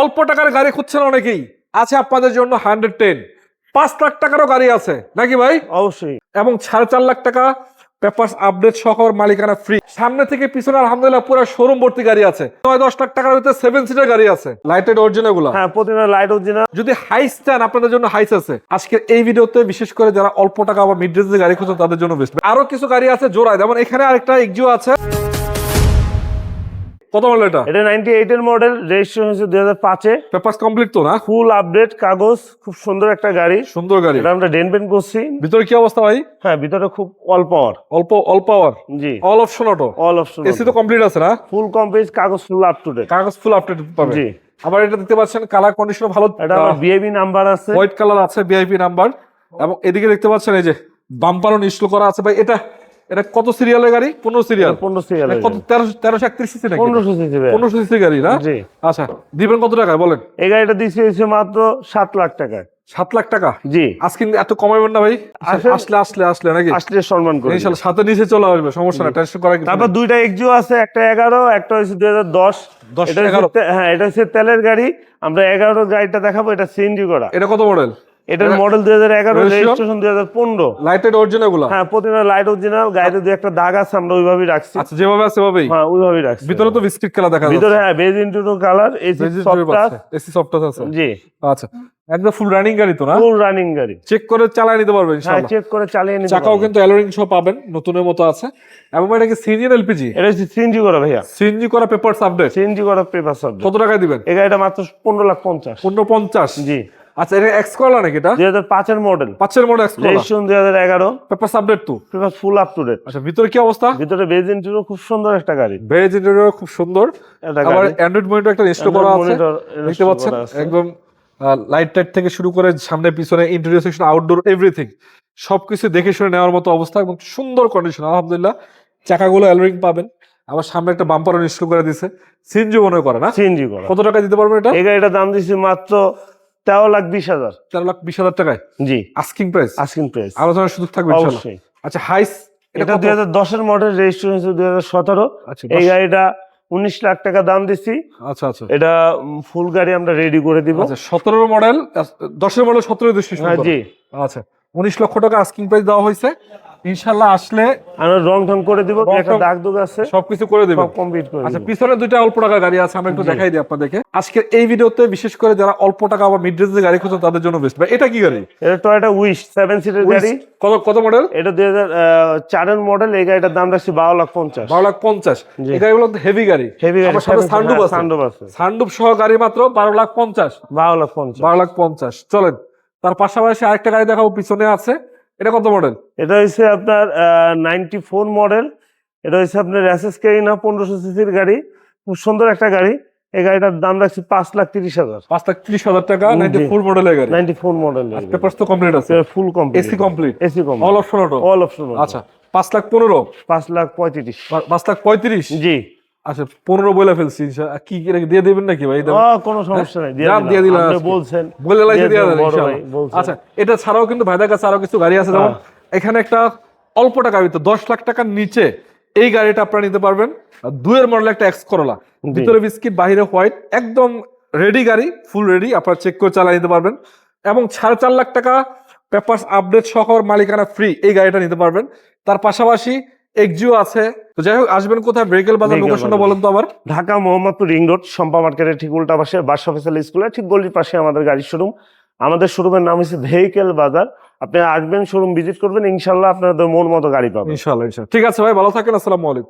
অল্প টাকার গাড়ি খুঁজছেন অনেকেই। আছে আপনাদের জন্য হান্ড্রেড টেন। পাঁচ লাখ টাকারও গাড়ি আছে। নাকি ভাই? অবশ্যই। এবং সাড়ে চার লাখ টাকা পেপারস আপডেট সহ মালিকানা ফ্রি সামনে থেকে পিছনে আলহামদুলিল্লাহ পুরো শোরুম ভর্তি গাড়ি আছে। নয় দশ লাখ টাকার ভিতরে সেভেন সিটার গাড়ি আছে। লাইটেড অরিজিনালগুলো। হ্যাঁ প্রতিদিন লাইট অরিজিনাল যদি হাইস চান আপনাদের জন্য হাইস আছে। আজকের এই ভিডিওতে বিশেষ করে যারা অল্প টাকা বা মিড রেঞ্জের গাড়ি খুঁজছেন তাদের জন্য বেস্ট আরও কিছু গাড়ি আছে জোড়ায়। যেমন এখানে আরেকটা এক্সিও আছে। কত মডেল এটা? এটা নাইনটি এইট এর মডেল রেজিস্ট্রেশন হয়েছে দুই হাজার পাঁচে। পেপারস কমপ্লিট তো না? ফুল আপডেট কাগজ খুব সুন্দর একটা গাড়ি। সুন্দর গাড়ি। এটা আমরা ডেন পেন করছি। ভিতরে কি অবস্থা ভাই? হ্যাঁ ভিতরে খুব অল পাওয়ার অল্প অল পাওয়ার জি। All option auto all option AC তো কমপ্লিট আছে না? ফুল কমপ্লিট কাগজ ফুল আপ টু ডেট কাগজ ফুল আপডেট পাবে। জি। আবার এটা দেখতে পাচ্ছেন কালার কন্ডিশন ভালো। এটা আমার বিএবি নাম্বার আছে। হোয়াইট কালার আছে ভিআইপি নাম্বার এবং এদিকে দেখতে পাচ্ছেন এই যে বাম্পারও ইনস্টল করা আছে। ভাই এটা এটা কত সিরিয়ালের গাড়ি? পনেরো সিরিয়াল পনেরো সিরিয়াল কত তেরো তেরোশো একত্রিশ সিসি নাকি? পনেরোশো সিসি পনেরোশো সিসি গাড়ি না? জি। আচ্ছা দিবেন কত টাকায়? বলেন। এই গাড়িটা দিচ্ছি হয়েছে মাত্র সাত লাখ টাকায়। সাত লাখ টাকা? জি। আজকে এত কমাইবেন না ভাই। আসলে আসলে আসলে নাকি? আসলে সম্মান করি। ইনশাল্লাহ সাথে নিচে চলে আসবে সমস্যা না টেনশন কিছু তারপর। দুইটা এক্সিও আছে একটা এগারো একটা হচ্ছে দুই হাজার দশ। 10, এটা হচ্ছে 11 তে- হ্যাঁ এটা হচ্ছে তেলের গাড়ি। আমরা এগারো গাড়িটা দেখাবো এটা সিএনজি করা। এটা কত মডেল এটার মডেল দুই হাজার এগারো রেজিস্ট্রেশন দুই হাজার পনেরো। লাইটেড অরিজিনালগুলা? হ্যাঁ প্রতিটা লাইট অরিজিনাল গাড়িতে দুই একটা দাগ আছে আমরা ওইভাবেই রাখছি। আচ্ছা যেভাবে আছে সেভাবেই হ্যাঁ ওইভাবেই রাখছি। ভিতরে তো বিস্কিট খেলা দেখা ভিতরে হ্যাঁ beige colour AC soft touch AC আছে জি। আচ্ছা একদম ফুল রানিং গাড়ি তো না? ফুল রানিং গাড়ি। চেক করে চালায় নিতে পারবেন হ্যাঁ ইনশাআল্লাহ। চেক করে চালিয়ে নিতে চাকাও কিন্তু অ্যালোরিং পাবেন নতুনের মতো আছে। এবং এটা কি সিনিয়র এলপিজি? এটা সিএনজি করা ভাইয়া। সিএনজি করা পেপারস আপডেট সিএনজি করা পেপার সাবজেক্ট কত টাকায় দিবেন? এই গাড়িটা মাত্র পনেরো লাখ পঞ্চাশ। পনেরো পঞ্চাশ। জি। আচ্ছা এটা এক্স কলা নাকি এটা? দুই হাজার পাঁচের মডেল পাঁচের মডেল এক্স কলা রেজিস্ট্রেশন দুই হাজার এগারো। পেপারস আপডেট তো paper full up to date আচ্ছা ভিতরে কি অবস্থা? ভিতরে বেজ ইন্টুনো খুব সুন্দর একটা গাড়ি। ভেজ ইন্টেরিয়র খুব সুন্দর। আবার অ্যান্ড্রয়েড মনিটর একটা ইনস্টল করা আছে। দেখতে পাচ্ছেন? একদম লাইট টাইট থেকে শুরু করে সামনে পিছনে ইন্টেরিয়র সেকশন আউটডোর এভরিথিং সবকিছু দেখে শুনে নেওয়ার মতো অবস্থা এবং সুন্দর কন্ডিশন আলহামদুলিল্লাহ। চাকাগুলো অ্যালোরিং পাবেন। আবার সামনে একটা বাম্পার ইনস্টল করে দিছে। সিনজি মনে করে না? সিনজি করা। কত টাকা দিতে পারবেন এটা? এই গাড়িটার দাম দিচ্ছি মাত্র তেরো লাখ বিশ হাজার। তেরো লাখ বিশ হাজার টাকায়? জি। আস্কিং প্রাইস আস্কিং প্রাইস আলোচনার সুযোগ থাকবে অবশ্যই। আচ্ছা হাইস এটা দুই হাজার দশের মডেল রেজিস্ট্রেশন হয়েছে দুই হাজার সতেরো। আচ্ছা এই গাড়িটা উনিশ লাখ টাকা দাম দিচ্ছি আচ্ছা আচ্ছা। এটা ফুল গাড়ি আমরা রেডি করে দিব। আচ্ছা সতেরো মডেল দশের মডেল সতেরো রেজিস্ট্রেশন জি। আচ্ছা উনিশ লক্ষ টাকা আস্কিং প্রাইস দেওয়া হয়েছে। ইনশাল্লাহ আসলে আমরা রং টং করে দিব একটা দাগ দুগ আছে সবকিছু করে সব কমপ্লিট করে আচ্ছা দিব। পিছনে দুইটা অল্প টাকা গাড়ি আছে আমরা একটু দেখাই দিই আপনাদেরকে। আজকের এই ভিডিওতে বিশেষ করে যারা অল্প টাকা বা মিড রেঞ্জের গাড়ি খুঁজছেন তাদের জন্য বেস্ট এটা কি গাড়ি? এটা টয়টা উইশ সেভেন সিটের গাড়ি। কত কত মডেল এটা দুই হাজার চারের মডেল এই গাড়িটার দাম রাখছি বারো লাখ পঞ্চাশ। বারো লাখ পঞ্চাশ। জি। এই গাড়িগুলো হেভি গাড়ি। হেভি গাড়ি সাথে সানরুফ আছে। সানরুফ আছে। সানরুফ সহ গাড়ি মাত্র বারো লাখ পঞ্চাশ। বারো লাখ পঞ্চাশ। বারো লাখ পঞ্চাশ। চলেন তার পাশাপাশি আরেকটা গাড়ি দেখাবো পিছনে আছে। এটা কত মডেল এটা হচ্ছে আপনার নাইনটি ফোর মডেল এটা হচ্ছে আপনার র্যাসেস কেরিনা পনেরোশো সিসির গাড়ি। খুব সুন্দর একটা গাড়ি। এই গাড়িটার দাম রাখছি পাঁচ লাখ তিরিশ হাজার। পাঁচ লাখ তিরিশ হাজার টাকা নাইনটি ফোর মডেলের গাড়ি। নাইনটি ফোর মডেল পেপারস তো কমপ্লিট আছে। Full complete AC complete AC কম all option auto all option আচ্ছা পাঁচ লাখ পনেরো। পাঁচ লাখ পঁয়ত্রিশ। পাঁচ লাখ পঁয়ত্রিশ? জি। আচ্ছা পনেরো বলে ফেলছি কি দিয়ে দেবেন নাকি ভাই? কোনো সমস্যা নাই দিয়ে দিলাম। বলছেন বলে দিয়ে। আচ্ছা এটা ছাড়াও কিন্তু ভাইদের কাছে আরও কিছু গাড়ি আছে যেমন হ্যাঁ। এখানে একটা অল্প টাকা ভিতরে দশ লাখ টাকার নিচে এই গাড়িটা আপনারা নিতে পারবেন। দুয়ের মডেল একটা এক্স করলা ভিতরে বিস্কিট বাইরে হোয়াইট একদম রেডি গাড়ি ফুল রেডি আপনারা চেক করে চালিয়ে নিতে পারবেন। এবং সাড়ে চার লাখ টাকা পেপারস আপডেট সহ মালিকানা ফ্রি এই গাড়িটা নিতে পারবেন। তার পাশাপাশি এক্সিও আছে তো যাই হোক আসবেন কোথায়? ব্রেকেল বাজার লোকেশনটা বলেন তো আবার। ঢাকা মোহাম্মদপুর রিং রোড শম্পা মার্কেটের ঠিক উল্টা পাশে বাদশাহ ফেসাল স্কুলের ঠিক গলির পাশে আমাদের গাড়ির শোরুম আমাদের শোরুমের নাম হচ্ছে ভেহিকেল বাজার। আপনি আসবেন শোরুম ভিজিট করবেন ইনশাল্লাহ আপনাদের মন মতো গাড়ি পাবেন। ইনশাল্লাহ। ঠিক আছে ভাই ভালো থাকেন আসসালামু আলাইকুম।